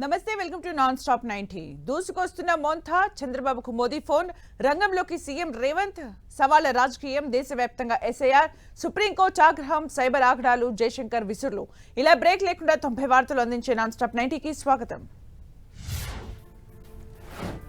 నమస్తే welcome to non stop ninety. దూసుకొస్తున్న Montha చంద్రబాబుకు Modi phone. రంగంలోకి సీఎం రేవంత్ సవాళ్ళ రాజకీయం దేశవ్యాప్తంగా ఎస్ఐఆర్ సుప్రీంకోర్టు ఆగ్రహం సైబర్ ఆగడాలు జయశంకర్ విసురులు. ఇలా బ్రేక్ లేకుండా తొంభై వార్తలు అందించే నాన్ స్టాప్ నైన్టీకి స్వాగతం.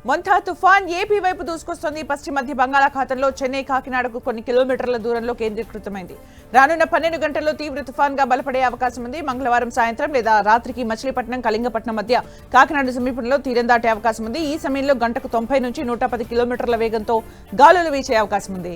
మొంథా తుఫాన్ ఏపీ వైపు దూసుకొస్తోంది. పశ్చిమ మధ్య బంగాళాఖాతంలో చెన్నై కాకినాడకు కొన్ని కిలోమీటర్ల దూరంలో కేంద్రీకృతమైంది. రానున్న పన్నెండు గంటల్లో తీవ్ర తుఫాన్గా బలపడే అవకాశం ఉంది. మంగళవారం సాయంత్రం లేదా రాత్రికి మచిలీపట్నం కళింగపట్నం మధ్య కాకినాడ సమీపంలో తీరం దాటే అవకాశం ఉంది. ఈ సమయంలో గంటకు తొంభై నుంచి నూట పది కిలోమీటర్ల వేగంతో గాలులు వీచే అవకాశం ఉంది.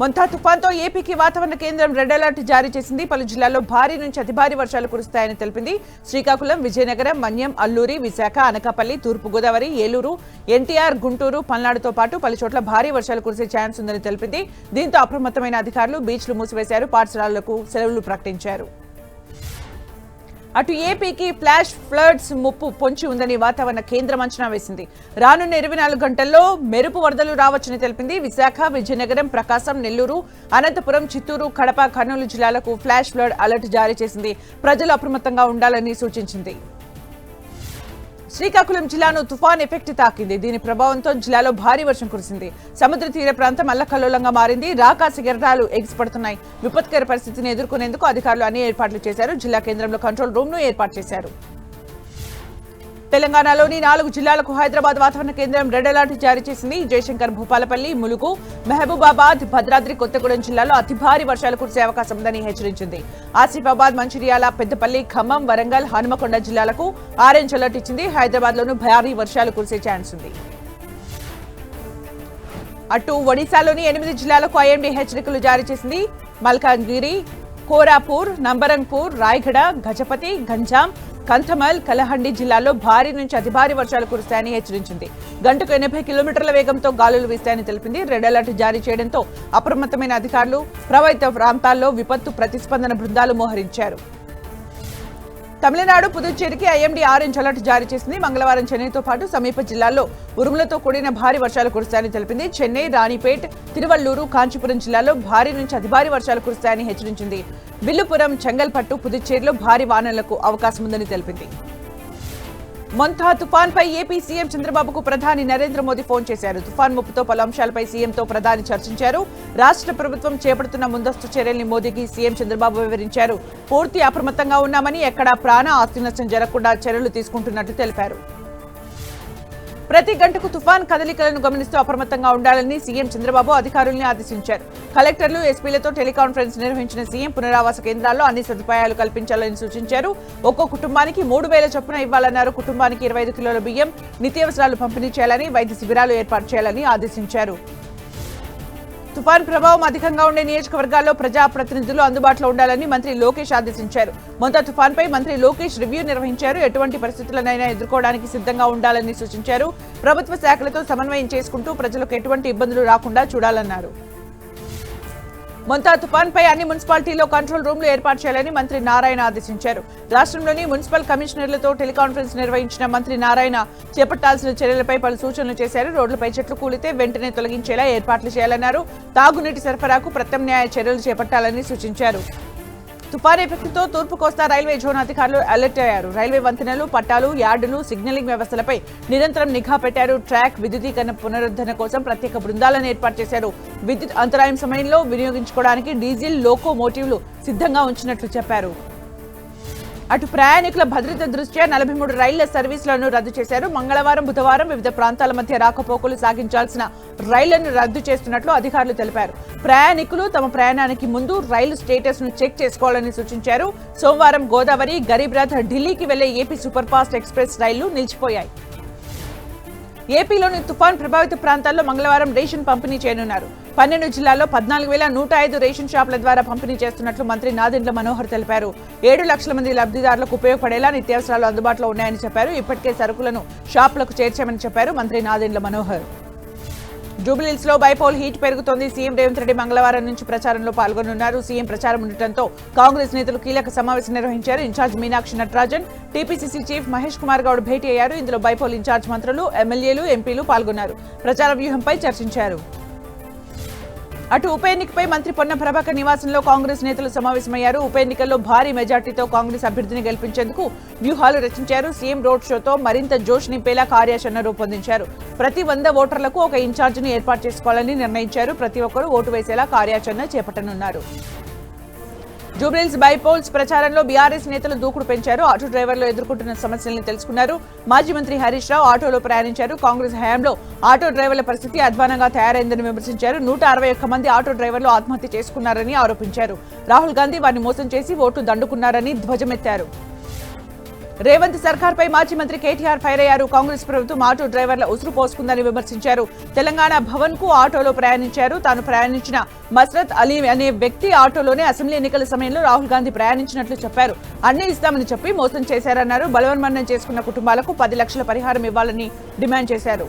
మొంతా తుఫాన్తో ఏపీకి వాతావరణ కేంద్రం రెడ్ అలర్ట్ జారీ చేసింది. పలు జిల్లాల్లో భారీ నుంచి అతి భారీ వర్షాలు కురుస్తాయని తెలిపింది. శ్రీకాకుళం విజయనగరం మన్యం అల్లూరి విశాఖ అనకాపల్లి తూర్పుగోదావరి ఏలూరు ఎన్టీఆర్ గుంటూరు పల్నాడుతో పాటు పలు చోట్ల భారీ వర్షాలు కురిసే ఛాన్స్ ఉందని తెలిపింది. దీంతో అప్రమత్తమైన అధికారులు బీచ్లు మూసివేశారు. పాఠశాలలకు సెలవులు ప్రకటించారు. అటు ఏపీకి ఫ్లాష్ ఫ్లడ్స్ ముప్పు పొంచి ఉందని వాతావరణ కేంద్రం అంచనా వేసింది. రానున్న ఇరవై నాలుగు గంటల్లో మెరుపు వరదలు రావచ్చని తెలిపింది విశాఖ విజయనగరం ప్రకాశం నెల్లూరు అనంతపురం చిత్తూరు కడప కర్నూలు జిల్లాలకు ఫ్లాష్ ఫ్లడ్ అలర్ట్ జారీ చేసింది. ప్రజలు అప్రమత్తంగా ఉండాలని సూచించింది. శ్రీకాకుళం జిల్లాను తుఫాన్ ఎఫెక్ట్ తాకింది. దీని ప్రభావంతో జిల్లాలో భారీ వర్షం కురిసింది. సముద్ర తీర ప్రాంతం అల్లకల్లోలంగా మారింది. రాకాసి గిరటాలు ఎగిసిపడుతున్నాయి విపత్కర పరిస్థితిని ఎదుర్కొనేందుకు అధికారులు అన్ని ఏర్పాట్లు చేశారు. జిల్లా కేంద్రంలో కంట్రోల్ రూమ్ను ఏర్పాటు చేశారు. తెలంగాణలోని నాలుగు జిల్లాలకు హైదరాబాద్ వాతావరణ కేంద్రం రెడ్ అలర్ట్ జారీ చేసింది. జయశంకర్ భూపాలపల్లి ములుగు మహబూబాబాద్ భద్రాద్రి కొత్తగూడెం జిల్లాలో అతి భారీ వర్షాలు కురిసే అవకాశం ఉందని హెచ్చరించింది. ఆసిఫాబాద్ మంచిర్యాల పెద్దపల్లి ఖమ్మం వరంగల్ హనుమకొండ జిల్లాలకు ఆరెంజ్ అలర్ట్ ఇచ్చింది. హైదరాబాద్ లోను భారీ వర్షాలు కురిసే ఛాన్స్ ఉంది. అటు ఒడిశాలోని ఎనిమిది జిల్లాలకు ఐఎండీ హెచ్చరికలు జారీ చేసింది. మల్కాజ్గిరి కోరాపూర్ నంబరంగ్పూర్ రాయగడ గజపతి గంజాం కంథమల్ కలహండి జిల్లాలో భారీ నుంచి అతి భారీ వర్షాలు కురుస్తాయని హెచ్చరించింది. గంటకు ఎనభై కిలోమీటర్ల వేగంతో గాలులు వీస్తాయని తెలిపింది. రెడ్ అలర్ట్ జారీ చేయడంతో అప్రమత్తమైన అధికారులు ప్రభావిత ప్రాంతాల్లో విపత్తు ప్రతిస్పందన బృందాలు మోహరించారు. తమిళనాడు పుదుచ్చేరికి ఐఎండీ ఆరెంజ్ అలర్ట్ జారీ చేసింది. మంగళవారం చెన్నైతో పాటు సమీప జిల్లాల్లో ఉరుములతో కూడిన భారీ వర్షాలు కురుస్తాయని తెలిపింది. చెన్నై రాణిపేట్ తిరువల్లూరు కాంచీపురం జిల్లాల్లో భారీ నుంచి అతి భారీ వర్షాలు కురుస్తాయని హెచ్చరించింది. విల్లుపురం చెంగల్పట్టు పుదుచ్చేరిలో భారీ వానలకు అవకాశం ఉందని తెలిపింది. మొంథా తుఫాన్పై ఏపీ సీఎం చంద్రబాబుకు ప్రధాని నరేంద్ర మోదీ ఫోన్ చేశారు. తుఫాన్ ముప్పుతో పలు అంశాలపై సీఎంతో ప్రధాని చర్చించారు. రాష్ట్ర ప్రభుత్వం చేపడుతున్న ముందస్తు చర్యల్ని మోదీకి సీఎం చంద్రబాబు వివరించారు. పూర్తి అప్రమత్తంగా ఉన్నామని ఎక్కడా ప్రాణ ఆస్తి నష్టం జరగకుండా చర్యలు తీసుకుంటున్నట్లు తెలిపారు. ప్రతి గంటకు తుఫాన్ కదలికలను గమనిస్తూ అప్రమత్తంగా ఉండాలని సీఎం చంద్రబాబు అధికారుల్ని ఆదేశించారు. కలెక్టర్లు ఎస్పీలతో టెలికాన్ఫరెన్స్ నిర్వహించిన సీఎం పునరావాస కేంద్రాల్లో అన్ని సదుపాయాలు కల్పించాలని సూచించారు. ఒక్కో కుటుంబానికి మూడు వేల చొప్పున ఇవ్వాలన్నారు. కుటుంబానికి ఇరవై ఐదు కిలోల బియ్యం నిత్యావసరాలు పంపిణీ చేయాలని వైద్య శిబిరాలు ఏర్పాటు చేయాలని ఆదేశించారు. తుఫాన్ ప్రభావం అధికంగా ఉండే నియోజకవర్గాల్లో ప్రజాప్రతినిధులు అందుబాటులో ఉండాలని మంత్రి లోకేష్ ఆదేశించారు. మొత్తం తుఫాన్పై మంత్రి లోకేష్ రివ్యూ నిర్వహించారు. ఎటువంటి పరిస్థితులనైనా ఎదుర్కోవడానికి సిద్ధంగా ఉండాలని సూచించారు. ప్రభుత్వ శాఖలతో సమన్వయం చేసుకుంటూ ప్రజలకు ఎటువంటి ఇబ్బందులు రాకుండా చూడాలన్నారు. మొంతా తుఫాన్పై అన్ని మున్సిపాలిటీల్లో కంట్రోల్ రూమ్లు ఏర్పాటు చేయాలని మంత్రి నారాయణ ఆదేశించారు. రాష్ట్రంలోని మున్సిపల్ కమిషనర్లతో టెలికాన్ఫరెన్స్ నిర్వహించిన మంత్రి నారాయణ చేపట్టాల్సిన చర్యలపై పలు సూచనలు చేశారు. రోడ్లపై చెట్లు కూలితే వెంటనే తొలగించేలా ఏర్పాట్లు చేయాలన్నారు. తాగునీటి సరఫరాకు ప్రత్యామ్నాయ చర్యలు చేపట్టాలని సూచించారు. తుపాను ఎఫెక్ట్తో తూర్పు కోస్తా రైల్వే జోన్ అధికారులు అలర్ట్ అయ్యారు. రైల్వే వంతెనలు పట్టాలు యార్డులు సిగ్నలింగ్ వ్యవస్థలపై నిరంతరం నిఘా పెట్టారు. ట్రాక్ విద్యుదీకరణ పునరుద్ధరణ కోసం ప్రత్యేక బృందాలను ఏర్పాటు చేశారు. విద్యుత్ అంతరాయం సమయంలో వినియోగించుకోవడానికి డీజిల్ లోకో మోటివ్లు సిద్ధంగా ఉంచినట్లు చెప్పారు. అటు ప్రయాణికుల భద్రత దృష్ట్యా నలభై మూడు రైళ్ళ సర్వీసులను రద్దు చేశారు. మంగళవారం బుధవారం వివిధ ప్రాంతాల మధ్య రాకపోకలు సాగించాల్సిన రైళ్ళను రద్దు చేస్తున్నట్లు అధికారులు తెలిపారు. ప్రయాణికులు తమ ప్రయాణానికి ముందు రైలు స్టేటస్ను చెక్ చేసుకోవాలని సూచించారు. సోమవారం గోదావరి గరీబ్ రథ్ ఢిల్లీకి వెళ్ళే ఏపీ సూపర్ ఫాస్ట్ ఎక్స్ప్రెస్ రైళ్ళు నిలిచిపోయాయి. ఏపీలోని తుఫాన్ ప్రభావిత ప్రాంతాల్లో మంగళవారం రేషన్ పంపిణీ చేయనున్నారు. పన్నెండు జిల్లాల్లో పద్నాలుగు వేల నూట ఐదు రేషన్ షాపుల ద్వారా పంపిణీ చేస్తున్నట్లు మంత్రి నాదెండ్ల మనోహర్ తెలిపారు. ఏడు లక్షల మంది లబ్ధిదారులకు ఉపయోగపడేలా నిత్యావసరాలు అందుబాటులో ఉన్నాయని చెప్పారు. ఇప్పటికే సరుకులను షాపులకు చేర్చామని చెప్పారు మంత్రి నాదెండ్ల మనోహర్. జూబ్లీహిల్స్లో బైపోల్ హీట్ పెరుగుతోంది. సీఎం రేవంత్ రెడ్డి మంగళవారం నుంచి ప్రచారంలో పాల్గొనున్నారు. సీఎం ప్రచారం ఉండటంతో కాంగ్రెస్ నేతలు కీలక సమావేశం నిర్వహించారు. Incharge Meenakshi Natarajan TPCC chief Mahesh Kumar Goud భేటీ అయ్యారు. ఇందులో బైపోల్ ఇన్ఛార్జ్ మంత్రులు ఎమ్మెల్యేలు ఎంపీలు పాల్గొన్నారు. ప్రచార వ్యూహంపై చర్చించారు. అటు ఉప ఎన్నికపై మంత్రి పొన్న ప్రభాకర్ నివాసంలో కాంగ్రెస్ నేతలు సమావేశమయ్యారు. ఉప ఎన్నికల్లో భారీ మెజార్టీతో కాంగ్రెస్ అభ్యర్థిని గెలిపించేందుకు వ్యూహాలు రచించారు. సీఎం రోడ్ షోతో మరింత జోష్ నింపేలా కార్యాచరణ రూపొందించారు. ప్రతి వంద ఓటర్లకు ఒక ఇన్ఛార్జిని ఏర్పాటు చేసుకోవాలని నిర్ణయించారు. ప్రతి ఒక్కరూ ఓటు వేసేలా కార్యాచరణ చేపట్టనున్నారు. జూబ్లీల్స్ బైపోల్స్ ప్రచారంలో బీఆర్ఎస్ నేతలు దూకుడు పెంచారు. ఆటో డ్రైవర్లు ఎదుర్కొంటున్న సమస్యలను తెలుసుకున్నారు. మాజీ మంత్రి హరీష్ రావు ఆటోలో ప్రయాణించారు. కాంగ్రెస్ హయాంలో ఆటో డ్రైవర్ల పరిస్థితి అధ్వానంగా తయారైందని విమర్శించారు. నూట అరవై మంది ఆటో డ్రైవర్లు ఆత్మహత్య చేసుకున్నారని ఆరోపించారు. రాహుల్ గాంధీ వారిని మోసం చేసి ఓట్లు దండుకున్నారని ధ్వజమెత్తారు. రేవంత్ సర్కార్ పై మాజీ మంత్రి కేటీఆర్ ఫైర్ అయ్యారు. కాంగ్రెస్ ప్రభుత్వం ఆటో డ్రైవర్ల ఉసురు పోసుకుందని విమర్శించారు. తెలంగాణ భవన్కు ఆటోలో ప్రయాణించారు. తాను ప్రయాణించిన మస్రత్ అలీ అనే వ్యక్తి ఆటోలోనే అసెంబ్లీ ఎన్నికల సమయంలో రాహుల్ గాంధీ ప్రయాణించినట్లు చెప్పారు. అన్ని ఇస్తామని చెప్పి మోసం చేశారన్నారు. బలవన్మరణం చేసుకున్న కుటుంబాలకు పది లక్షల పరిహారం ఇవ్వాలని డిమాండ్ చేశారు.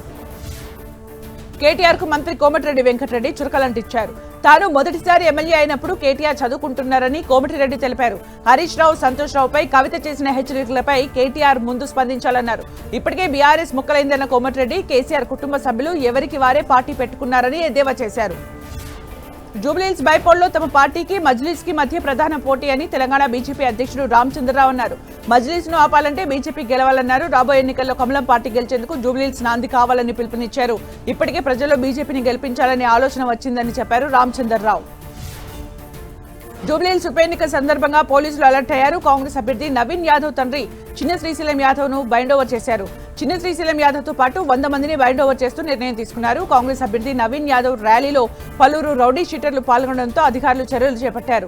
కేటీఆర్కు మంత్రి కోమటిరెడ్డి వెంకటరెడ్డి చురకలంటిచ్చారు. తాను మొదటిసారి ఎమ్మెల్యే అయినప్పుడు కేటీఆర్ చదువుకుంటున్నారని కోమటిరెడ్డి తెలిపారు. హరీష్ రావు సంతోష్ రావుపై కవిత చేసిన హెచ్చరికలపై కేటీఆర్ ముందు స్పందించాలన్నారు. ఇప్పటికే బీఆర్ఎస్ ముక్కలైందన్న కోమటిరెడ్డి కేసీఆర్ కుటుంబ సభ్యులు ఎవరికి వారే పార్టీ పెట్టుకున్నారని ఎద్దేవా చేశారు. జూబ్లీహిల్స్ బైపోల్లో తమ పార్టీకి మజ్లీస్కి మధ్య ప్రధాన పోటీ అని తెలంగాణ బీజేపీ అధ్యక్షుడు రామచంద్రరావు అన్నారు. మజ్లీస్ను ఆపాలంటే బీజేపీ గెలవాలన్నారు. రాబోయే ఎన్నికల్లో కమలం పార్టీ గెలిచేందుకు జూబ్లీహిల్స్ నాంది కావాలని పిలుపునిచ్చారు. ఇప్పటికే ప్రజల్లో బీజేపీని గెలిపించాలనే ఆలోచన వచ్చిందని చెప్పారు రామచంద్రరావు జూబ్లీహిల్స్ ఉప ఎన్నిక సందర్భంగా పోలీసులు అలర్ట్ అయ్యారు. కాంగ్రెస్ అభ్యర్థి నవీన్ యాదవ్ తండ్రి చిన్న శ్రీశైలం యాదవ్ను బైండ్ ఓవర్ చేశారు. చిన్న శ్రీశైలం యాదవ్తో పాటు వంద మందిని బైండ్ ఓవర్ చేస్తూ నిర్ణయం తీసుకున్నారు. కాంగ్రెస్ అభ్యర్థి నవీన్ యాదవ్ ర్యాలీలో పలువురు రౌడీ షీటర్లు పాల్గొనడంతో అధికారులు చర్యలు చేపట్టారు.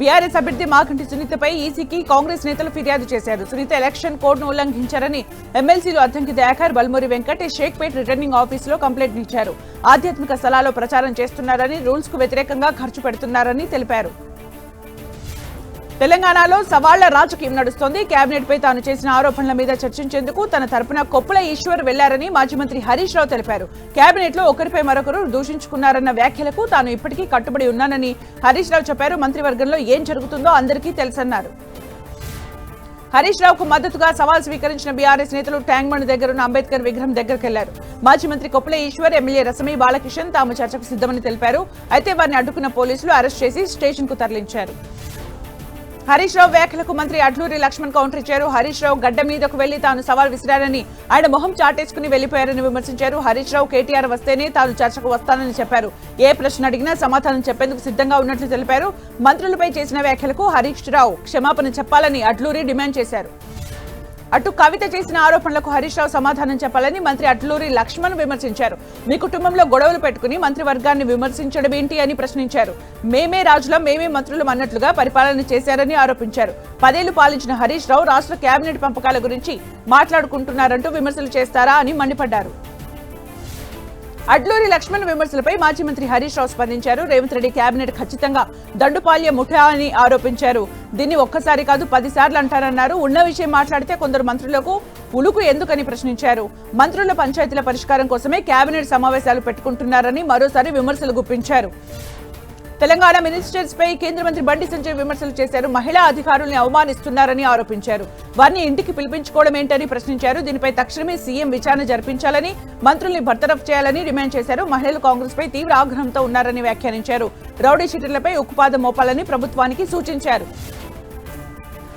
బీఆర్ఎస్ అభ్యర్థి మాకంటి సునీతపై ఈసీకి కాంగ్రెస్ నేతలు ఫిర్యాదు చేశారు. సునీత ఎలక్షన్ కోడ్ను ఉల్లంఘించారని ఎమ్మెల్సీలు అద్దంకి దయాకర్ బల్మూరి వెంకట్ షేక్పేట్ రిటర్నింగ్ ఆఫీసులో కంప్లైంట్ ఇచ్చారు. ఆధ్యాత్మిక స్థలాల్లో ప్రచారం చేస్తున్నారని రూల్స్కు వ్యతిరేకంగా ఖర్చు పెడుతున్నారని తెలిపారు. తెలంగాణలో సవాళ్ళ రాజకీయం నడుస్తోంది. కేబినెట్ పై తాను చేసిన ఆరోపణల మీద చర్చించేందుకు తన తరపున కొప్పుల ఈశ్వర్ వెళ్ళారని మాజీ మంత్రి హరీష్ రావు తెలిపారు. కేబినెట్లో ఒకరిపై మరొకరు దూషించుకున్నారన్న వ్యాఖ్యలకు తాను ఇప్పటికీ కట్టుబడి ఉన్నానని హరీష్ రావు చెప్పారు. మంత్రివర్గంలో ఏం జరుగుతుందో అందరికీ తెలుసన్నారు. హరీష్ రావుకు మద్దతుగా సవాల్ స్వీకరించిన బీఆర్ఎస్ నేతలు ట్యాంక్ బండ్ దగ్గరున్న అంబేద్కర్ విగ్రహం దగ్గరికి వెళ్ళారు మాజీ మంత్రి కొప్పుల ఈశ్వర్ ఎమ్మెల్యే రసమి బాలకిషన్ తాము చర్చకు సిద్ధమని తెలిపారు. అయితే వారిని అడ్డుకున్న పోలీసులు అరెస్ట్ చేసి స్టేషన్కు తరలించారు. హరీష్ రావు వ్యాఖ్యలకు మంత్రి అడ్లూరి లక్ష్మణ్ కౌంటర్ ఇచ్చారు. హరీష్ రావు గడ్డ మీదకు వెళ్ళి తాను సవాల్ విసిరారని ఆయన మొహం చాటేసుకుని వెళ్ళిపోయారని విమర్శించారు. హరీష్ రావు కేటీఆర్ వస్తేనే తాను చర్చకు వస్తానని చెప్పారు. ఏ ప్రశ్న అడిగినా సమాధానం చెప్పేందుకు సిద్ధంగా ఉన్నట్లు తెలిపారు. మంత్రులపై చేసిన వ్యాఖ్యలకు హరీష్ రావు క్షమాపణ చెప్పాలని అడ్లూరి డిమాండ్ చేశారు. అటు కవిత చేసిన ఆరోపణలకు హరీష్ రావు సమాధానం చెప్పాలని మంత్రి అట్లూరి లక్ష్మణ్ విమర్శించారు. మీ కుటుంబంలో గొడవలు పెట్టుకుని మంత్రివర్గాన్ని విమర్శించడం ఏంటి అని ప్రశ్నించారు. మేమే రాజులం మేమే మంత్రులం అన్నట్లుగా పరిపాలన చేశారని ఆరోపించారు. పదేళ్ళు పాలించిన హరీష్ రావు రాష్ట్ర కేబినెట్ పంపకాల గురించి మాట్లాడుకుంటున్నారంటూ విమర్శలు చేస్తారా అని మండిపడ్డారు. అడ్లూరి లక్ష్మణ్ విమర్శలపై మాజీ మంత్రి హరీష్ రావు స్పందించారు. రేవంత్ రెడ్డి కేబినెట్ ఖచ్చితంగా దండుపాల్య ముఠా అని ఆరోపించారు. దీన్ని ఒక్కసారి కాదు పదిసార్లు అంటారన్నారు ఉన్న విషయం మాట్లాడితే కొందరు మంత్రులకు ఉలుకు ఎందుకని ప్రశ్నించారు. మంత్రుల పంచాయతీల పరిష్కారం కోసమే కేబినెట్ సమావేశాలు పెట్టుకుంటున్నారని మరోసారి విమర్శలు గుప్పించారు. తెలంగాణ మినిస్టర్స్ పై కేంద్ర మంత్రి బండి సంజయ్ విమర్శలు చేశారు. మహిళా అధికారుల్ని అవమానిస్తున్నారని ఆరోపించారు. వారిని ఇంటికి పిలిపించుకోవడం ఏంటని ప్రశ్నించారు. దీనిపై తక్షణమే సీఎం విచారణ జరిపించాలని మంత్రుల్ని భర్తరఫ్ చేయాలని డిమాండ్ చేశారు. మహిళలు కాంగ్రెస్ పై తీవ్ర ఆగ్రహంతో ఉన్నారని వ్యాఖ్యానించారు. రౌడీ షీటర్లపై ఉక్కుపాదం మోపాలని ప్రభుత్వానికి సూచించారు.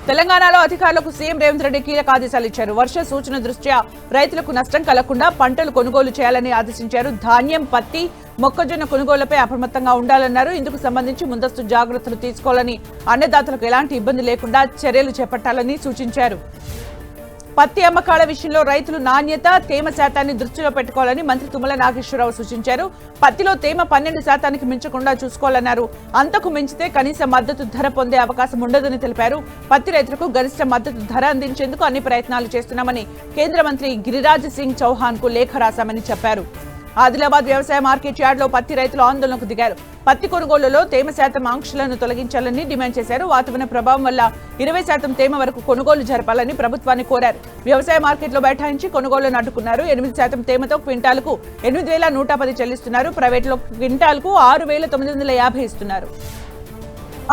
తెలంగాణలో అధికారులకు సీఎం రేవంత్ రెడ్డి కీలక ఆదేశాలు ఇచ్చారు. వర్ష సూచన దృష్ట్యా రైతులకు నష్టం కలగకుండా పంటలు కొనుగోలు చేయాలని ఆదేశించారు. ధాన్యం పత్తి మొక్కజొన్న కొనుగోలుపై అప్రమత్తంగా ఉండాలన్నారు. ఇందుకు సంబంధించి ముందస్తు జాగ్రత్తలు తీసుకోవాలని అన్నదాతలకు ఎలాంటి ఇబ్బంది లేకుండా చర్యలు చేపట్టాలని సూచించారు. పత్తి అమ్మకాల విషయంలో రైతులు నాణ్యత తేమ శాతాన్ని దృష్టిలో పెట్టుకోవాలని మంత్రి తుమ్మల నాగేశ్వరరావు సూచించారు. పత్తిలో తేమ పన్నెండు శాతానికి మించకుండా చూసుకోవాలన్నారు. అంతకు మించితే కనీస మద్దతు ధర పొందే అవకాశం ఉండదని తెలిపారు. పత్తి రైతులకు గరిష్ట మద్దతు ధర అందించేందుకు అన్ని ప్రయత్నాలు చేస్తున్నామని కేంద్ర మంత్రి గిరిరాజ్ సింగ్ చౌహాన్కు లేఖ రాశామని చెప్పారు. ఆదిలాబాద్ వ్యవసాయ మార్కెట్ యార్డ్లో పత్తి రైతులు ఆందోళనకు దిగారు. పత్తి కొనుగోలులో తేమ శాతం ఆంక్షలను తొలగించాలని డిమాండ్ చేశారు. వాతావరణ ప్రభావం వల్ల ఇరవై శాతం తేమ వరకు కొనుగోలు జరపాలని ప్రభుత్వాన్ని కోరారు. వ్యవసాయ మార్కెట్లో బైఠాయించి కొనుగోళ్ళను అడ్డుకున్నారు. ఎనిమిది శాతం తేమతో క్వింటాలకు ఎనిమిది వేల నూట పది చెల్లిస్తున్నారు. ప్రైవేట్లో క్వింటాల్కు ఆరు వేల తొమ్మిది వందల యాభై ఇస్తున్నారు.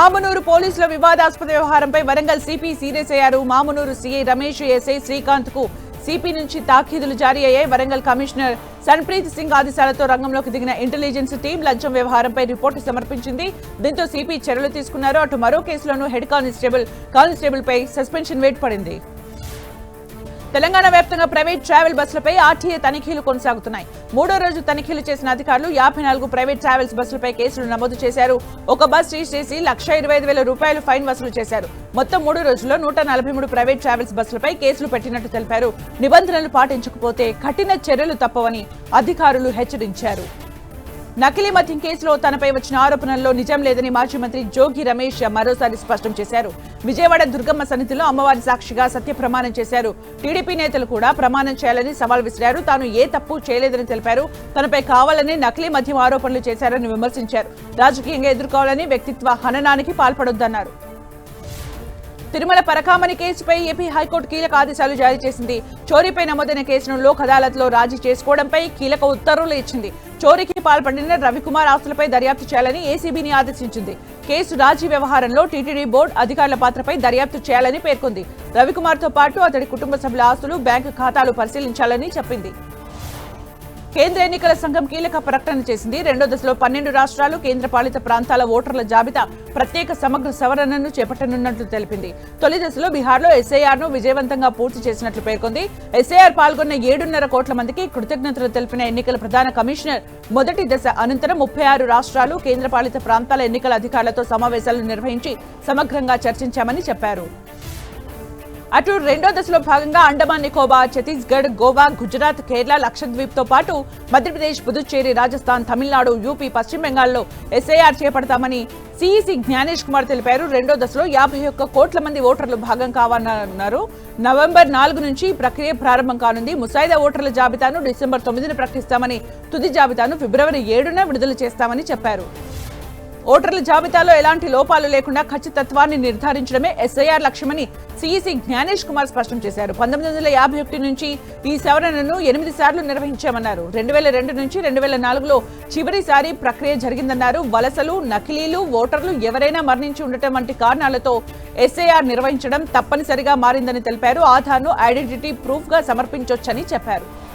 ఆమనూరు పోలీసుల వివాదాస్పద వ్యవహారంపై వరంగల్ సిపి సీరియస్ అయ్యారు. మామునూరు సీఐ రమేష్ ఎస్ఐ శ్రీకాంత్కు సిపి నుంచి తాఖీదులు జారీ అయ్యాయి. వరంగల్ కమిషనర్ సన్ప్రీత్ సింగ్ ఆదేశాలతో రంగంలోకి దిగిన ఇంటెలిజెన్స్ టీం లంచం వ్యవహారంపై రిపోర్టు సమర్పించింది. దీంతో సిపి చర్యలు తీసుకున్నారు. అటు మరో కేసులోనూ హెడ్ కానిస్టేబుల్ కానిస్టేబుల్ పై సస్పెన్షన్ వేట్ పడింది. తెలంగాణ వ్యాప్తంగా ప్రైవేట్ ట్రావెల్ బస్సులపై ఆర్టీఏ తనిఖీలు కొనసాగుతున్నాయి. మూడో రోజు తనిఖీలు చేసిన అధికారులు యాభై నాలుగు ప్రైవేట్ ట్రావెల్స్ బస్సులపై కేసులు నమోదు చేశారు. ఒక బస్ సీజ్ చేసి లక్ష ఇరవై ఐదు వేల రూపాయలు ఫైన్ వసూలు చేశారు. మొత్తం మూడు రోజుల్లో నూట నలభై మూడు ప్రైవేట్ ట్రావెల్స్ బస్సులపై కేసులు పెట్టినట్టు తెలిపారు. నిబంధనలు పాటించకపోతే కఠిన చర్యలు తప్పవని అధికారులు హెచ్చరించారు. నకిలీ మద్యం కేసులో తనపై వచ్చిన ఆరోపణల్లో నిజం లేదని మాజీ మంత్రి జోగి రమేష్ మరోసారి స్పష్టం చేశారు. విజయవాడ దుర్గమ్మ సన్నిధిలో అమ్మవారి సాక్షిగా సత్య ప్రమాణం చేశారు. టీడీపీ నేతలు కూడా ప్రమాణం చేయాలని సవాల్ విసిరారు. తాను ఏ తప్పు చేయలేదని తెలిపారు. తనపై కావాలని నకిలీ మద్యం ఆరోపణలు చేశారని విమర్శించారు. రాజకీయంగా ఎదుర్కోవాలని వ్యక్తిత్వ హననానికి పాల్పడొద్దన్నారు. తిరుమల పరకామణి కేసుపై ఏపీ హైకోర్టు కీలక ఆదేశాలు జారీ చేసింది. చోరీపై నమోదైన కేసును లోక్ అదాలత్లో రాజీ చేసుకోవడంపై కీలక ఉత్తర్వులు ఇచ్చింది. చోరీకి పాల్పడిన రవికుమార్ ఆస్తులపై దర్యాప్తు చేయాలని ఏసీబీని ఆదేశించింది. కేసు రాజీ వ్యవహారంలో టీటీడీ బోర్డు అధికారుల పాత్రపై దర్యాప్తు చేయాలని పేర్కొంది. రవికుమార్తో పాటు అతడి కుటుంబ సభ్యుల ఆస్తులు బ్యాంకు ఖాతాలు పరిశీలించాలని చెప్పింది. కేంద్ర ఎన్నికల సంఘం కీలక ప్రకటన చేసింది. రెండో దశలో పన్నెండు రాష్ట్రాలు కేంద్రపాలిత ప్రాంతాల ఓటర్ల జాబితా ప్రత్యేక సమగ్ర సవరణను చేపట్టనున్నట్లు తెలిపింది. తొలి దశలో బీహార్లో ఎస్ఐఆర్ను విజయవంతంగా పూర్తి చేసినట్లు పేర్కొంది. ఎస్ఐఆర్ పాల్గొన్న ఏడున్నర కోట్ల మందికి కృతజ్ఞతలు తెలిపిన ఎన్నికల ప్రధాన కమిషనర్ మొదటి దశ అనంతరం ముప్పై ఆరు రాష్ట్రాలు కేంద్రపాలిత ప్రాంతాల ఎన్నికల అధికారులతో సమావేశాలు నిర్వహించి సమగ్రంగా చర్చించామని చెప్పారు. అటు రెండో దశలో భాగంగా అండమాన్ నికోబార్ ఛత్తీస్గఢ్ గోవా గుజరాత్ కేరళ లక్షద్వీప్తో పాటు మధ్యప్రదేశ్ పుదుచ్చేరి రాజస్థాన్ తమిళనాడు యూపీ పశ్చిమ బెంగాల్లో ఎస్ఐఆర్ చేపడతామని సిఈసి జ్ఞానేష్ కుమార్ తెలిపారు. రెండో దశలో యాభై ఒక్క కోట్ల మంది ఓటర్లు భాగం కావాలన్నారు. నవంబర్ నాలుగు నుంచి ప్రక్రియ ప్రారంభం కానుంది. ముసాయిదా ఓటర్ల జాబితాను డిసెంబర్ తొమ్మిదిన ప్రకటిస్తామని తుది జాబితాను ఫిబ్రవరి ఏడున విడుదల చేస్తామని చెప్పారు. ఓటర్ల జాబితాలో ఎలాంటి లోపాలు లేకుండా ఖచ్చితత్వాన్ని నిర్ధారించడమే ఎస్ఐఆర్ లక్ష్యమని సిఈసి జ్ఞానేష్ కుమార్ స్పష్టం చేశారు. పంతొమ్మిది వందల యాభై ఒకటి నుంచి ఈ సవరణను ఎనిమిది సార్లు నిర్వహించామన్నారు. రెండు వేల రెండు నుంచి రెండు వేల నాలుగులో చివరిసారి ప్రక్రియ జరిగిందన్నారు. వలసలు నకిలీలు ఓటర్లు ఎవరైనా మరణించి ఉండటం వంటి కారణాలతో ఎస్ఐఆర్ నిర్వహించడం తప్పనిసరిగా మారిందని తెలిపారు. ఆధార్ను ఐడెంటిటీ ప్రూఫ్గా సమర్పించొచ్చని చెప్పారు.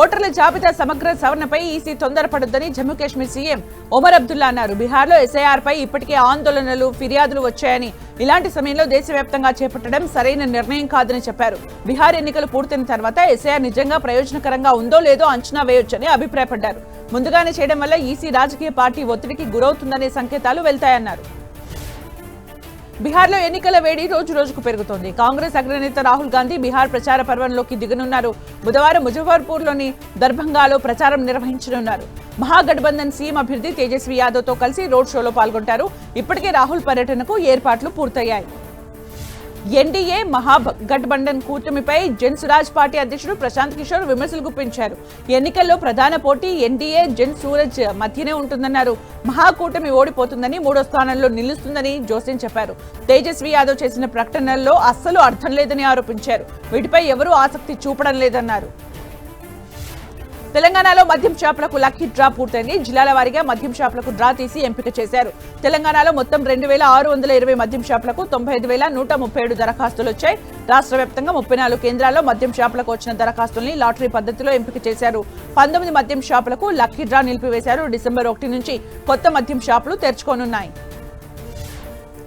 ఓటర్ల జాబితా సమగ్ర సవరణపై ఈసీ తొందరపడొద్దని జమ్మూ కాశ్మీర్ సీఎం ఒమర్ అబ్దుల్లా అన్నారు. బీహార్లో ఎస్ఐఆర్ పై ఇప్పటికే ఆందోళనలు ఫిర్యాదులు వచ్చాయని. ఇలాంటి సమయంలో దేశవ్యాప్తంగా చేపట్టడం సరైన నిర్ణయం కాదని చెప్పారు. బీహార్ ఎన్నికలు పూర్తయిన తర్వాత ఎస్ఐఆర్ నిజంగా ప్రయోజనకరంగా ఉందో లేదో అంచనా వేయొచ్చని అభిప్రాయపడ్డారు. ముందుగానే చేయడం వల్ల ఈసీ రాజకీయ పార్టీ ఒత్తిడికి గురవుతుందనే సంకేతాలు వెళ్తాయన్నారు. బీహార్లో ఎన్నికల వేడి రోజు రోజుకు పెరుగుతోంది. కాంగ్రెస్ అగ్రనేత రాహుల్ గాంధీ బీహార్ ప్రచార పర్వంలోకి దిగనున్నారు. బుధవారం ముజఫర్పూర్లోని దర్భంగాలో ప్రచారం నిర్వహించనున్నారు. మహాగఠబంధన్ సీఎం అభ్యర్థి తేజస్వి యాదవ్తో కలిసి రోడ్ షోలో పాల్గొంటారు. ఇప్పటికే రాహుల్ పర్యటనకు ఏర్పాట్లు పూర్తయ్యాయి. ఎన్డీఏ మహాగఠబంధన్ కూటమిపై జన్ సురాజ్ పార్టీ అధ్యక్షుడు ప్రశాంత్ కిషోర్ విమర్శలు గుప్పించారు. ఎన్నికల్లో ప్రధాన పోటీ ఎన్డీఏ జన్ సూరజ్ మధ్యనే ఉంటుందన్నారు. మహాకూటమి ఓడిపోతుందని మూడో స్థానంలో నిలుస్తుందని జోస్యం చెప్పారు. తేజస్వి యాదవ్ చేసిన ప్రకటనల్లో అస్సలు అర్థం లేదని ఆరోపించారు. వీటిపై ఎవరూ ఆసక్తి చూపడం లేదన్నారు. తెలంగాణలో మద్యం షాపులకు లక్కీ డ్రా పూర్తయింది. జిల్లాల వారీగా మద్యం షాపులకు డ్రా తీసి ఎంపిక చేశారు. తెలంగాణలో మొత్తం రెండు వేల ఆరు వందల ఇరవై మద్యం షాపులకు తొంభై ఐదు వేల నూట ముప్పై ఏడు దరఖాస్తులు వచ్చాయి రాష్ట్ర వ్యాప్తంగా ముప్పై నాలుగు కేంద్రాల్లో మద్యం షాపులకు వచ్చిన దరఖాస్తుల్ని లాటరీ పద్ధతిలో ఎంపిక చేశారు. పంతొమ్మిది మద్యం షాపులకు లక్కీ డ్రా నిలిపివేశారు. డిసెంబర్ ఒకటి నుంచి కొత్త మద్యం షాపులు తెరుచుకోనున్నాయి.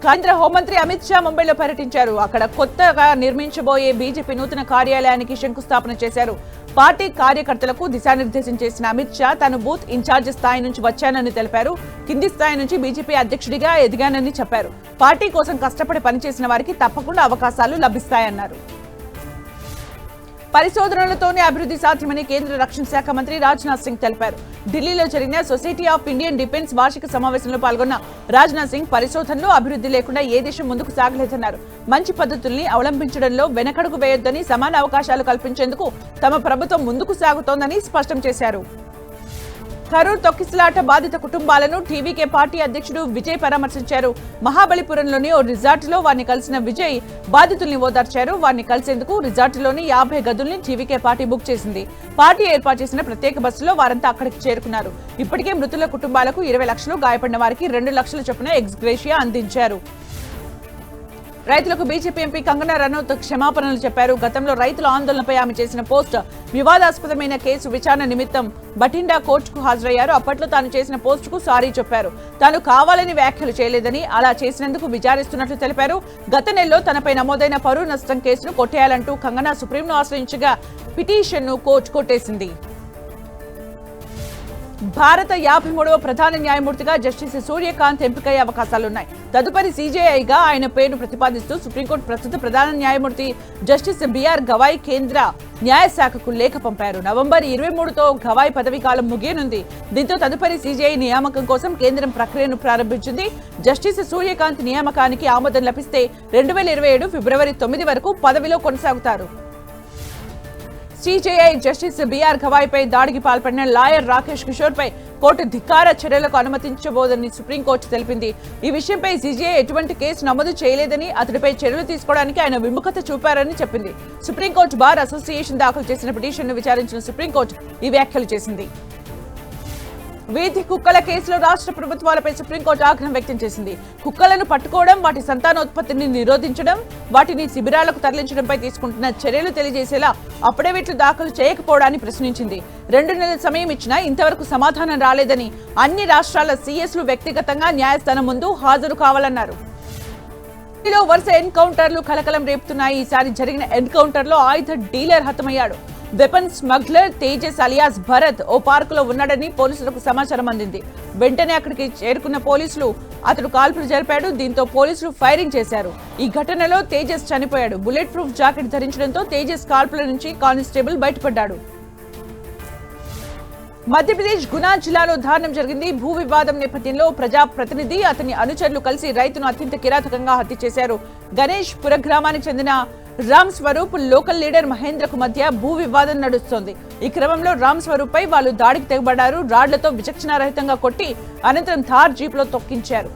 కేంద్ర హోంమంత్రి అమిత్ షా ముంబైలో పర్యటించారు. అక్కడ కొత్తగా నిర్మించబోయే బీజేపీ నూతన కార్యాలయానికి శంకుస్థాపన చేశారు. పార్టీ కార్యకర్తలకు దిశానిర్దేశం చేసిన అమిత్ షా తాను బూత్ ఇన్ఛార్జ్ స్థాయి నుంచి వచ్చానని తెలిపారు. కింది స్థాయి నుంచి బీజేపీ అధ్యక్షుడిగా ఎదిగానని చెప్పారు. పార్టీ కోసం కష్టపడి పనిచేసిన వారికి తప్పకుండా అవకాశాలు లభిస్తాయన్నారు. పరిశోధనలతోనే అభివృద్ధి సాధ్యమని కేంద్ర రక్షణ శాఖ మంత్రి రాజ్నాథ్ సింగ్ తెలిపారు. ఢిల్లీలో జరిగిన సొసైటీ ఆఫ్ ఇండియన్ డిఫెన్స్ వార్షిక సమావేశంలో పాల్గొన్న రాజ్నాథ్ సింగ్ పరిశోధనలో అభివృద్ధి లేకుండా ఏ దేశం ముందుకు సాగలేదన్నారు. మంచి పద్ధతుల్ని అవలంబించడంలో వెనకడుగు వేయొద్దని సమాన అవకాశాలు కల్పించేందుకు తమ ప్రభుత్వం ముందుకు సాగుతోందని స్పష్టం చేశారు. కరూర్ తొక్కిసలాట బాధిత కుటుంబాలను టీవీకే పార్టీ అధ్యక్షుడు విజయ్ పరామర్శించారు. మహాబలిపురంలోని ఓ రిజార్టులో వారిని కలిసిన విజయ్ బాధితుల్ని ఓదార్చారు. వారిని కలిసేందుకు రిజార్టులోని యాభై గదుల్ని టీవీకే పార్టీ బుక్ చేసింది. పార్టీ ఏర్పాటు చేసిన ప్రత్యేక బస్సులో వారంతా అక్కడికి చేరుకున్నారు. ఇప్పటికే మృతుల కుటుంబాలకు ఇరవై లక్షలు గాయపడిన వారికి రెండు లక్షల చొప్పున ఎక్స్గ్రేషియా అందించారు. రైతులకు బీజేపీ ఎంపీ కంగనా రనౌత్ క్షమాపణలు చెప్పారు. గతంలో రైతుల ఆందోళనపై ఆమె చేసిన పోస్ట్ వివాదాస్పదమైన కేసు విచారణ నిమిత్తం బఠిండా కోర్టుకు హాజరయ్యారు. అప్పట్లో తాను చేసిన పోస్టుకు సారీ చెప్పారు. తాను కావాలని వ్యాఖ్యలు చేయలేదని అలా చేసినందుకు విచారిస్తున్నట్లు తెలిపారు. గత నెలలో తనపై నమోదైన పరువు నష్టం కేసును కొట్టేయాలంటూ కంగనా సుప్రీంను ఆశ్రయించగా పిటిషన్ను కోర్టు కొట్టేసింది. భారత యాభై మూడవ ప్రధాన న్యాయమూర్తిగా జస్టిస్ సూర్యకాంత్ ఎంపికయ్యే అవకాశాలున్నాయి. తదుపరి సీజేఐగా ఆయన పేరును ప్రతిపాదిస్తూ సుప్రీంకోర్టు ప్రస్తుత ప్రధాన న్యాయమూర్తి జస్టిస్ బిఆర్ గవాయ్ కేంద్ర న్యాయశాఖకు లేఖ పంపారు. నవంబర్ ఇరవై మూడుతో గవాయ్ పదవీ కాలం ముగియనుంది. దీంతో తదుపరి సీజేఐ నియామకం కోసం కేంద్రం ప్రక్రియను ప్రారంభించింది. జస్టిస్ సూర్యకాంత్ నియామకానికి ఆమోదం లభిస్తే రెండు వేల ఇరవై ఏడు ఫిబ్రవరి తొమ్మిది వరకు పదవిలో కొనసాగుతారు. సిజేఐ జస్టిస్ బిఆర్ గవాయ్పై దాడికి పాల్పడిన లాయర్ రాకేష్ కిషోర్ పై కోర్టు ధిక్కార చర్యలకు అనుమతించబోదని సుప్రీంకోర్టు తెలిపింది. ఈ విషయంపై సిజేఐ ఎటువంటి కేసు నమోదు చేయలేదని అతడిపై చర్యలు తీసుకోవడానికి ఆయన విముఖత చూపారని చెప్పింది. సుప్రీంకోర్టు బార్ అసోసియేషన్ దాఖలు చేసిన పిటిషన్ను విచారించిన సుప్రీంకోర్టు ఈ వ్యాఖ్యలు చేసింది. వీధి కుక్కల కేసులో రాష్ట్ర ప్రభుత్వాలపై సుప్రీంకోర్టు ఆగ్రహం వ్యక్తం చేసింది. కుక్కలను పట్టుకోవడం వాటి సంతానోత్పత్తిని నిరోధించడం వాటిని శిబిరాలకు తరలించడంపై తీసుకుంటున్న చర్యలు తెలియజేసేలా అప్పుడేవిట్లు దాఖలు చేయకపోవడాన్ని ప్రశ్నించింది. రెండు నెలల సమయం ఇచ్చినా ఇంతవరకు సమాధానం రాలేదని అన్ని రాష్ట్రాల సీఎస్లు వ్యక్తిగతంగా న్యాయస్థానం ముందు హాజరు కావాలన్నారు. వరుస ఎన్కౌంటర్లు కలకలం రేపుతున్నాయి. ఈసారి జరిగిన ఎన్కౌంటర్లో ఆయుధ dealer హతమయ్యాడు. Weapon smuggler Tejas alias Bharat ఓ పార్కులో ఉన్నాడని పోలీసులకు సమాచారం అందింది. వెంటనే అక్కడికి చేరుకున్న పోలీసులు అతడు కాల్పులు జరిపాడు దీంతో పోలీసులు ఫైరింగ్ చేశారు. ఈ ఘటనలో తేజస్ చనిపోయాడు. బుల్లెట్ ప్రూఫ్ జాకెట్ ధరించడంతో తేజస్ కాల్పుల నుంచి కానిస్టేబుల్ బయటపడ్డాడు. మధ్యప్రదేశ్ గునా జిల్లాలో దారుణం జరిగింది. భూ వివాదం నేపథ్యంలో ప్రజా ప్రతినిధి అతని అనుచరులు కలిసి రైతును అత్యంత కిరాతకంగా హత్య చేశారు. గణేష్ పుర గ్రామానికి చెందిన రామ్ స్వరూప్ లోకల్ లీడర్ మహేంద్రకు మధ్య భూ వివాదం నడుస్తోంది. ఈ క్రమంలో రామ్ స్వరూప్ పై వాళ్ళు దాడికి తెగబడ్డారు. రాడ్లతో విచక్షణారహితంగా కొట్టి అనంతరం థార్ జీప్లో తొక్కించారు.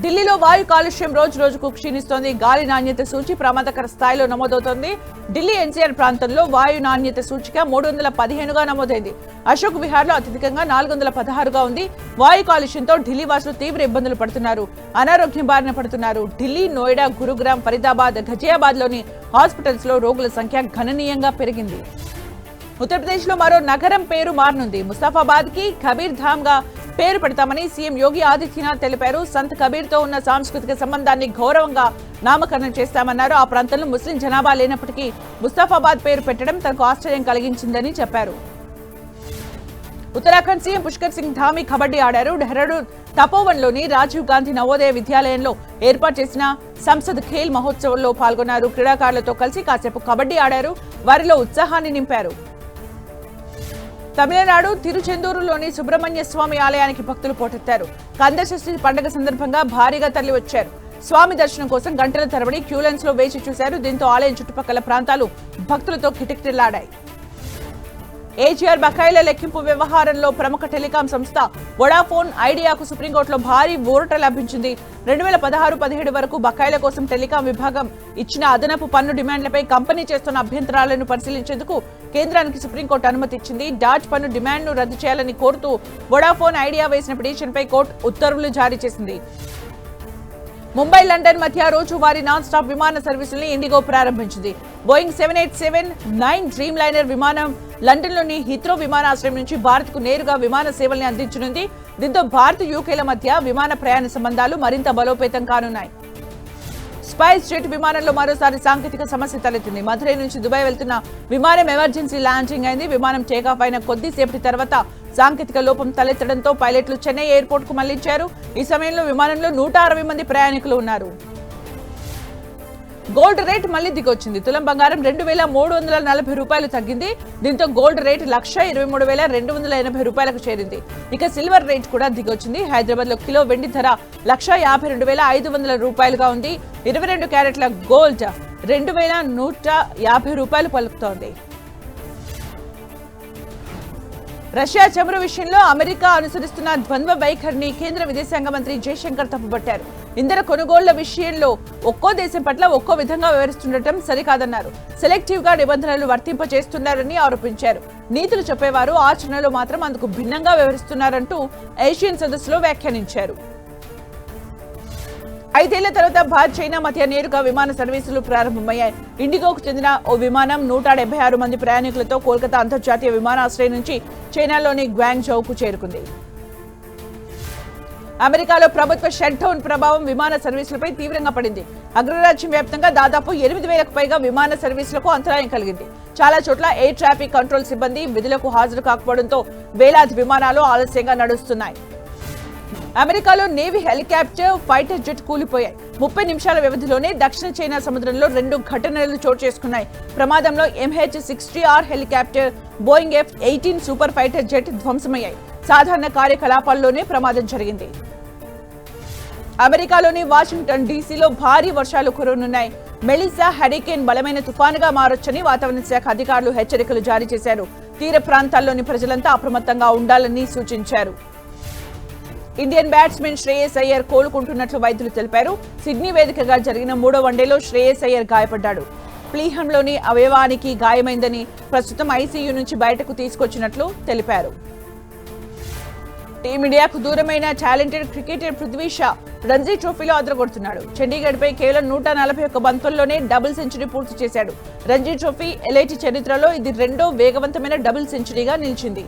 ఢిల్లీలో వాయు కాలుష్యం రోజు రోజుకు క్షీణిస్తోంది. గాలి నాణ్యత సూచి ప్రమాదకర స్థాయిలో నమోదవుతోంది. ఢిల్లీ ఎన్సీఆర్ ప్రాంతంలో వాయు నాణ్యత సూచిక మూడు వందల పదిహేనుగా నమోదైంది. అశోక్ విహార్లో అత్యధికంగా నాలుగు వందల పదహారుగా ఉంది. వాయు కాలుష్యంతో ఢిల్లీ వాసులు తీవ్ర ఇబ్బందులు పడుతున్నారు. అనారోగ్యం బారిన పడుతున్నారు. ఢిల్లీ నోయిడా గురుగ్రామ్ ఫరీదాబాద్ ఘజియాబాద్లోని హాస్పిటల్స్లో రోగుల సంఖ్య గణనీయంగా పెరిగింది. ఉత్తరప్రదేశ్లో మరో నగరం పేరు మారనుంది. ముస్తాఫాబాద్కి కబీర్ ధామ్గా పేరు పెడతామని సీఎం యోగి ఆదిత్యనాథ్ తెలిపారు. సంత్ కబీర్తో ఉన్న సాంస్కృతిక సంబంధాన్ని గౌరవంగా నామకరణం చేస్తామన్నారు. ఆ ప్రాంతంలో ముస్లిం జనాభా లేనప్పటికీ ముస్తాఫాబాద్ పేరు పెట్టడం తనకు ఆశ్చర్యం కలిగించిందని చెప్పారు. ఉత్తరాఖండ్ సీఎం పుష్కర్ సింగ్ ధామి కబడ్డీ ఆడారు. డెహ్రాడూన్ తపోవన్లోని రాజీవ్ గాంధీ నవోదయ విద్యాలయంలో ఏర్పాటు చేసిన సంసద్ ఖేల్ మహోత్సవంలో పాల్గొన్నారు. క్రీడాకారులతో కలిసి కాసేపు కబడ్డీ ఆడారు. వారిలో ఉత్సాహాన్ని నింపారు. తమిళనాడు తిరుచెందూరులోని సుబ్రహ్మణ్య స్వామి ఆలయానికి భక్తులు పోటెత్తారు. కందషష్ఠి పండుగ సందర్భంగా భారీగా తరలి వచ్చారు స్వామి దర్శనం కోసం గంటల తరబడి క్యూలైన్స్లో వేచి చూశారు. దీంతో ఆలయం చుట్టుపక్కల ప్రాంతాలు భక్తులతో కిటకిటలాడాయి. ఏజీఆర్ బకాయిల లెక్కింపు వ్యవహారంలో ప్రముఖ టెలికాం సంస్థ వొడాఫోన్ ఐడియాకు సుప్రీంకోర్టులో భారీ ఊరట లభించింది. రెండు వేల పదహారు పదిహేడు వరకు బకాయిల కోసం టెలికాం విభాగం ఇచ్చిన అదనపు పన్ను డిమాండ్లపై కంపెనీ చేస్తున్న అభ్యంతరాలను పరిశీలించేందుకు కేంద్రానికి సుప్రీంకోర్టు అనుమతి ఇచ్చింది. డాట్ పన్ను డిమాండ్ను రద్దు చేయాలని కోరుతూ వొడాఫోన్ ఐడియా వేసిన పిటిషన్పై కోర్టు ఉత్తర్వులు జారీ చేసింది. ముంబై లండన్ మధ్య రోజువారీ నాన్ స్టాప్ విమాన సర్వీసుల్ని ఇండిగో ప్రారంభించింది. Boeing seven eight seven nine Dreamliner విమానం లండన్లోని హిత్రో విమానాశ్రయం నుంచి భారత్కు నేరుగా విమాన సేవల్ని అందించనుంది. దీంతో భారత్ యూకేల మధ్య విమాన ప్రయాణ సంబంధాలు మరింత బలోపేతం కానున్నాయి. స్పైస్ జెట్ విమానంలో మరోసారి సాంకేతిక సమస్య తలెత్తింది. మధురై నుంచి దుబాయ్ వెళ్తున్న విమానం ఎమర్జెన్సీ ల్యాండింగ్ అయింది. విమానం టేకాఫ్ అయిన కొద్దిసేపటి తర్వాత సాంకేతిక లోపం తలెత్తడంతో పైలట్లు చెన్నై ఎయిర్పోర్ట్కు మళ్ళించారు. ఈ సమయంలో విమానంలో నూట అరవై మంది ప్రయాణికులు ఉన్నారు. గోల్డ్ రేట్ మళ్ళీ దిగొచ్చింది. తులం బంగారం రెండు వేల మూడు వందల నలభై రూపాయలు తగ్గింది. దీంతో గోల్డ్ రేట్ లక్ష ఇరవై మూడు వేల రెండు వందల ఎనభై రూపాయలకు చేరింది. ఇక సిల్వర్ రేట్ కూడా దిగొచ్చింది. హైదరాబాద్లో కిలో వెండి ధర లక్ష యాభై రెండు వేల ఐదు వందల రూపాయలుగా ఉంది. ఇరవై రెండు క్యారెట్ల గోల్డ్ రెండు వేల నూట యాభై రూపాయలు పలుకుతోంది. రష్యా చమురు విషయంలో అమెరికా అనుసరిస్తున్న ద్వంద్వ వైఖరిని కేంద్ర విదేశాంగ మంత్రి జయశంకర్ తప్పుబట్టారు. ఇంధన కొనుగోళ్ళ విషయంలో ఒక్కో దేశం పట్ల ఒక్కో విధంగా వ్యవహరిస్తుండటం సరికాదన్నారు. సెలెక్టివ్గా నిబంధనలు వర్తింపజేస్తున్నారని ఆరోపించారు. నీతులు చెప్పేవారు ఆచరణలో మాత్రం అందుకు భిన్నంగా వ్యవహరిస్తున్నారంటూ ఏషియన్ సదస్సులో వ్యాఖ్యానించారు. ఐదేళ్ళ తర్వాత భారత్ చైనా మధ్య నేరుగా విమాన సర్వీసులు ప్రారంభమయ్యాయి. ఇండిగోకు చెందిన ఓ విమానం నూట డెబ్బై ఆరు మంది ప్రయాణికులతో కోల్కతా అంతర్జాతీయ విమానాశ్రయం నుంచి చైనాలోని గ్వాంగ్జౌకు చేరుకుంది. అమెరికాలో ప్రభుత్వ షట్డౌన్ ప్రభావం విమాన సర్వీసులపై తీవ్రంగా పడింది. అగ్రరాజ్యం వ్యాప్తంగా దాదాపు ఎనిమిది వేలకు పైగా విమాన సర్వీసులకు అంతరాయం కలిగింది. చాలా చోట్ల ఎయిర్ ట్రాఫిక్ కంట్రోల్ సిబ్బంది విధులకు హాజరు కాకపోవడంతో వేలాది విమానాలు ఆలస్యంగా నడుస్తున్నాయి. అమెరికాలో నేవీ హెలికాప్టర్ ఫైటర్ జెట్ కూలిపోయాయి. ముప్పై నిమిషాల వ్యవధిలోనే దక్షిణ చైనా సముద్రంలో రెండు ఘటనలు చోటు చేసుకున్నాయి. ప్రమాదంలో MH sixty R helicopter Boeing F eighteen super fighter jet ధ్వంసమయ్యాయి. సాధారణ కార్యకలాపాల్లోనే ప్రమాదం జరిగింది. అమెరికాలోని వాషింగ్టన్ డీసీలో భారీ వర్షాలు కురవనున్నాయి మెలిసా హరికేన్ బలమైన తుఫానుగా మారొచ్చని వాతావరణ శాఖ అధికారులు హెచ్చరికలు జారీ చేశారు. తీర ప్రాంతాల్లోని ప్రజలంతా అప్రమత్తంగా ఉండాలని సూచించారు. ఇండియన్ బ్యాట్స్మెన్ శ్రేయస్ అయ్యర్ కోలుకుంటున్నట్లు వైద్యులు తెలిపారు. సిడ్నీ వేదికగా జరిగిన మూడో వన్డేలో శ్రేయస్ అయ్యర్ గాయపడ్డాడు. ప్లీహంలోని అవయవానికి గాయమైందని ప్రస్తుతం ఐసీయూ నుంచి బయటకు తీసుకొచ్చినట్లు తెలిపారు. టీమిండియాకు దూరమైన టాలెంటెడ్ క్రికెటర్ పృథ్వీ షా రంజీ ట్రోఫీలో అదరగొడుతున్నాడు. చండీగఢ్పై కేవలం నూట నలభై ఒక్క బంతుల్లోనే డబుల్ సెంచరీ పూర్తి చేశాడు. రంజీ ట్రోఫీ ఎల్ఐటి చరిత్రలో ఇది రెండో వేగవంతమైన డబుల్ సెంచరీగా నిలిచింది.